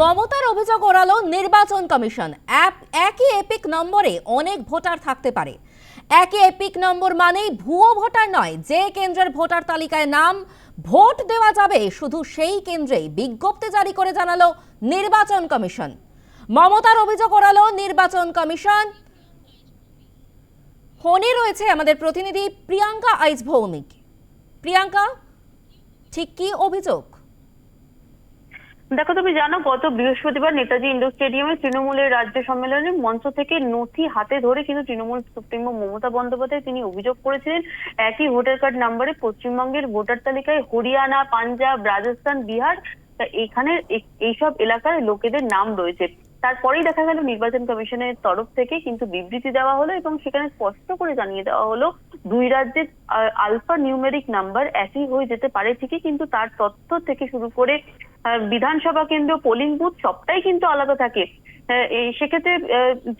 মমতার অভিযোগ ওড়ালো নির্বাচন কমিশন। অ্যাপ একই এপিক নম্বরে অনেক ভোটার থাকতে পারে। একই এপিক নম্বর মানেই ভুয়ো ভোটার নয়, যে কেন্দ্রের ভোটার তালিকায় নাম, ভোট দেওয়া যাবে শুধু সেই কেন্দ্রেই বিজ্ঞপ্তি জারি করে জানালো নির্বাচন কমিশন। মমতার অভিযোগ ওড়ালো নির্বাচন কমিশন। ফোনে রয়েছে আমাদের প্রতিনিধি প্রিয়াঙ্কা আইচ ভৌমিক প্রিয়াঙ্কা, ঠিক কি অভিযোগ? দেখো, তুমি জানো গত বৃহস্পতিবার নেতাজি ইন্ডোর স্টেডিয়ামে তৃণমূলের রাজ্য সম্মেলনে মঞ্চ থেকে নথি হাতে ধরে কিন্তু তৃণমূল সুপ্রিমো মমতা বন্দ্যোপাধ্যায় তিনি অভিযোগ করেছিলেন, একই ভোটার কার্ড নাম্বারে পশ্চিমবঙ্গের ভোটার তালিকায় হরিয়ানা, পাঞ্জাব, রাজস্থান, বিহার এখানে এইসব এলাকার লোকেদের নাম রয়েছে। তারপরেই দেখা গেল নির্বাচন কমিশনের তরফ থেকে কিন্তু বিবৃতি দেওয়া হলো এবং সেখানে স্পষ্ট করে জানিয়ে দেওয়া হলো, দুই রাজ্যের আলফা নিউমেরিক নাম্বার একই হয়ে যেতে পারে ঠিকই, কিন্তু তার তথ্য থেকে শুরু করে বিধানসভা কেন্দ্র পোলিং বুথ সবটাই কিন্তু আলাদা থাকে। এই সেক্ষেত্রে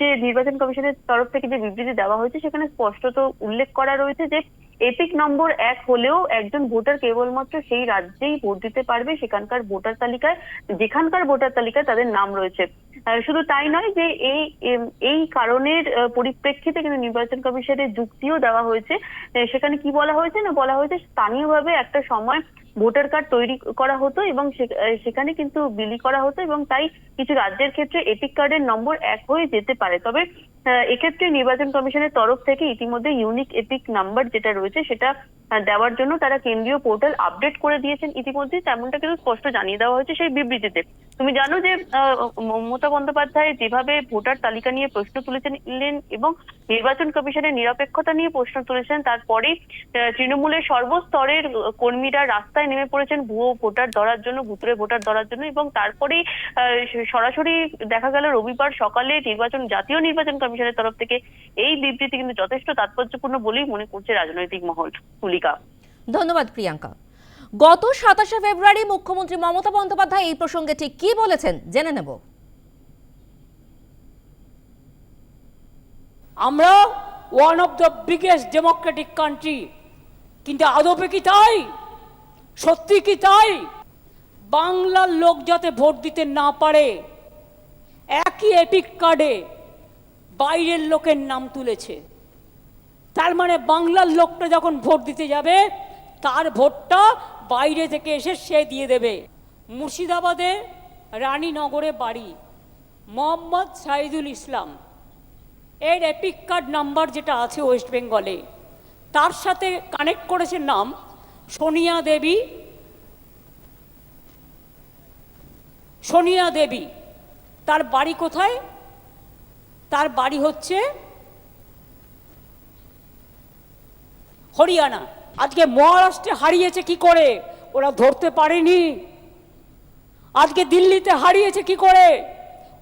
যে নির্বাচন কমিশনের তরফ থেকে যে বিবৃতি দেওয়া হয়েছে, সেখানে স্পষ্টত উল্লেখ করা রয়েছে যে এপিক নম্বর এক হলেও একজন ভোটার কেবলমাত্র সেই রাজ্যেই ভোট দিতে পারবে সেখানকার ভোটার তালিকায়, যেখানকার ভোটার তালিকায় তাদের নাম রয়েছে। শুধু তাই নয় যে এই এই কারণের পরিপ্রেক্ষিতে কিন্তু নির্বাচন কমিশনের যুক্তিও দেওয়া হয়েছে। সেখানে কি বলা হয়েছে না বলা হয়েছে, স্থানীয়ভাবে একটা সময় ভোটার কার্ড তৈরি করা হতো এবং সেখানে কিন্তু বিলি করা হতো এবং তাই কিছু রাজ্যের ক্ষেত্রে এপিক কার্ডের নম্বর এক হয়ে যেতে পারে। তবে এক্ষেত্রে নির্বাচন কমিশনের তরফ থেকে ইতিমধ্যে ইউনিক এপিক নাম্বার যেটা রয়েছে সেটা দেওয়ার জন্য তারা কেন্দ্রীয় পোর্টাল আপডেট করে দিয়েছেন ইতিমধ্যে তেমনটা কিন্তু স্পষ্ট জানিয়ে দেওয়া হয়েছে সেই বিবৃতিতে। তুমি জানো যে মমতা বন্দ্যোপাধ্যায় যেভাবে ভোটার তালিকা নিয়ে প্রশ্ন তুলেছিলেন এবং নির্বাচন কমিশনের নিরপেক্ষতা নিয়ে প্রশ্ন তুলেছেন তারপরে তৃণমূলের সর্বস্তরের কর্মীরা রাস্তায় নেমে পড়েছেন ভুয়ো ভোটার ধরার জন্য ভুতুরে ভোটার ধরার জন্য এবং তারপরেই আহ, সরাসরি দেখা গেল রবিবার সকালে নির্বাচন জাতীয় নির্বাচন কমিশনের তরফ থেকে এই বিবৃতি কিন্তু যথেষ্ট তাৎপর্যপূর্ণ বলেই মনে করছে রাজনৈতিক মহল তুলিকা। ধন্যবাদ প্রিয়াঙ্কা। গত সাতাশে ফেব্রুয়ারি মুখ্যমন্ত্রী মমতা বন্দ্যোপাধ্যায় এই প্রসঙ্গে ঠিক কি বলেছেন জেনে নেব। আমরা one of the biggest democratic country কিন্তু আদপে কি তাই? সত্যি কি তাই? বাংলার লোক যাতে ভোট দিতে না পারে একই এপিক কার্ডে বাইরের লোকের নাম তুলেছে। তার মানে বাংলার লোকটা যখন ভোট দিতে যাবে, তার ভোটটা বাইরে থেকে এসে সে দিয়ে দেবে। মুর্শিদাবাদে রানীনগরে বাড়ি, মোহাম্মদ সাইদুল ইসলাম। এর এপিক কার্ড নাম্বার যেটা আছে ওয়েস্ট বেঙ্গলে তার সাথে কানেক্ট করেছে নাম সোনিয়া দেবী। সোনিয়া দেবী, তার বাড়ি কোথায়? তার বাড়ি হচ্ছে হরিয়ানা। আজকে মহারাষ্ট্রে হারিয়েছে কি করে? ওরা ধরতে পারেনি। আজকে দিল্লিতে হারিয়েছে কি করে?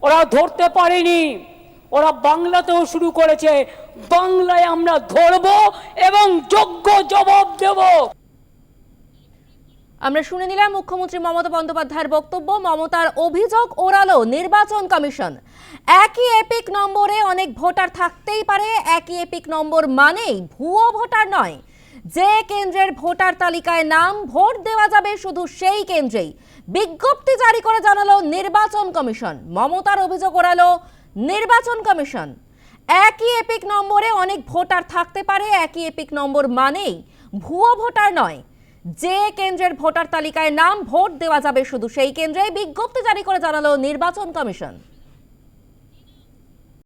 ওরা ধরতে পারেনি। ওরা বাংলাতেও শুরু করেছে। বাংলায় আমরা ধরব এবং যোগ্য জবাব দেব। আমরা শুনে নিলাম মুখ্যমন্ত্রী মমতা বন্দ্যোপাধ্যায়ের বক্তব্য। মমতার অভিযোগ ওড়ালো নির্বাচন কমিশন। একই এপিক নম্বরে অনেক ভোটার থাকতেই পারে, একই এপিক নম্বর মানেই ভুয়ো ভোটার নয়। যে কেন্দ্রের ভোটার তালিকায় নাম ভোট দেওয়া যাবে শুধু সেই কেন্দ্রেই। বিজ্ঞপ্তি জারি করে জানালো নির্বাচন কমিশন। মমতার অভিযোগ ওড়ালো নির্বাচন কমিশন। একই এপিক নম্বরে অনেক ভোটার থাকতে পারে, একই এপিক নম্বর মানেই ভুয়ো ভোটার নয়। যে কেন্দ্রের ভোটার তালিকায় নাম ভোট দেওয়া যাবে শুধু সেই কেন্দ্রে বিজ্ঞপ্তি জারি করে জানালো নির্বাচন কমিশন।